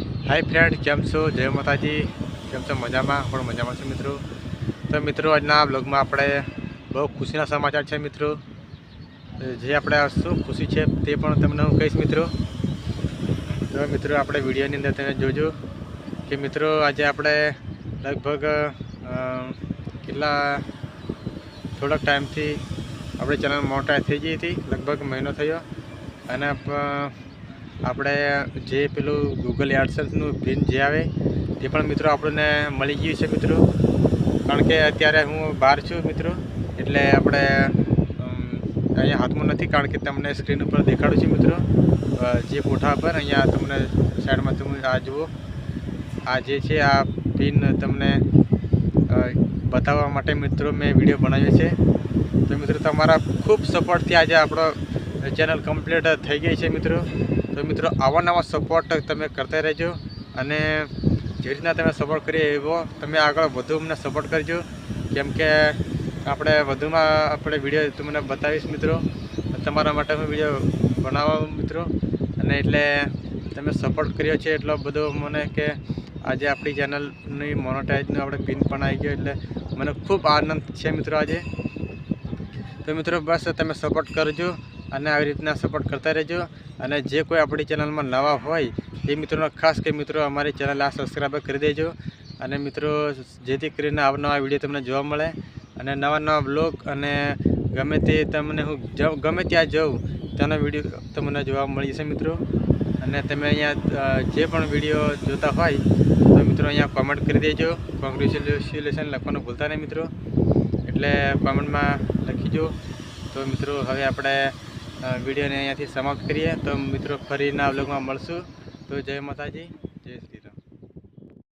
હાય friend કેમ છો? જય માતાજી. કેમ છો? મજામાં? પણ મજામાં છો મિત્રો? તો મિત્રો, આજના બ્લોગમાં આપણે બહુ ખુશીના સમાચાર છે મિત્રો. જે આપણે શું ખુશી છે તે પણ તમને હું કહીશ મિત્રો. તો મિત્રો, આપણે વિડીયોની અંદર તમે જોજો કે મિત્રો, આજે આપણે લગભગ કેટલા, થોડાક ટાઈમથી આપણી ચેનલ મોટા થઈ ગઈ હતી. લગભગ મહિનો થયો. અને આપણે જે પેલું ગૂગલ એડસન્સનું પિન જે આવે, તે પણ મિત્રો આપણને મળી ગયું છે મિત્રો. કારણ કે અત્યારે હું બહાર છું મિત્રો, એટલે આપણે અહીંયા હાથમાં નથી, કારણ કે તમને સ્ક્રીન ઉપર દેખાડું છું મિત્રો. જે કોઠા પર, અહીંયા તમને સાઈડમાં તમે આ જુઓ. આ જે છે, આ પિન તમને બતાવવા માટે મિત્રો મેં વીડિયો બનાવ્યો છે. તો મિત્રો તમારા ખૂબ સપોર્ટથી આજે આપણો ચેનલ કમ્પ્લીટ થઈ ગઈ છે મિત્રો. તો મિત્રો, આવા નવા સપોર્ટ તમે કરતા રહેજો અને જે રીતના તમે સપોર્ટ કરીએ એવો તમે આગળ વધુ અમને સપોર્ટ કરજો. કેમ કે આપણે વધુમાં આપણે વીડિયો તમને બતાવીશ મિત્રો. તમારા માટે હું વીડિયો બનાવવા મિત્રો. અને એટલે તમે સપોર્ટ કર્યો છે એટલો બધો મને કે આજે આપણી ચેનલની મોનોટાઇઝનું આપણે પિન પણ આવી ગયો. એટલે મને ખૂબ આનંદ છે મિત્રો આજે. તો મિત્રો, બસ તમે સપોર્ટ કરજો. અને આવી રીતના સપોર્ટ કરતા રહેજો. અને જે કોઈ આપણી ચેનલમાં નવા હોય, એ મિત્રોનો ખાસ કે મિત્રો અમારી ચેનલ આ સબસ્ક્રાઈબ કરી દેજો. અને મિત્રો, જેથી કરીને આવનવા વીડિયો તમને જોવા મળે. અને નવા નવા બ્લોગ અને ગમે તે તમને હું ગમે ત્યાં જાઉં તેનો વીડિયો તમને જોવા મળી જશે મિત્રો. અને તમે અહીંયા જે પણ વીડિયો જોતા હોય, તો મિત્રો અહીંયા કોમેન્ટ કરી દેજો. કોંગ્રેચ્યુલેશન લખવાનું ભૂલતા નહીં મિત્રો. એટલે કોમેન્ટમાં લખીજો તો મિત્રો, હવે આપણે વિડીયોને અહીંયાથી સમાપ્ત કરીએ. તો મિત્રો ફરીના વ્લોગમાં મળશું. તો જય માતાજી.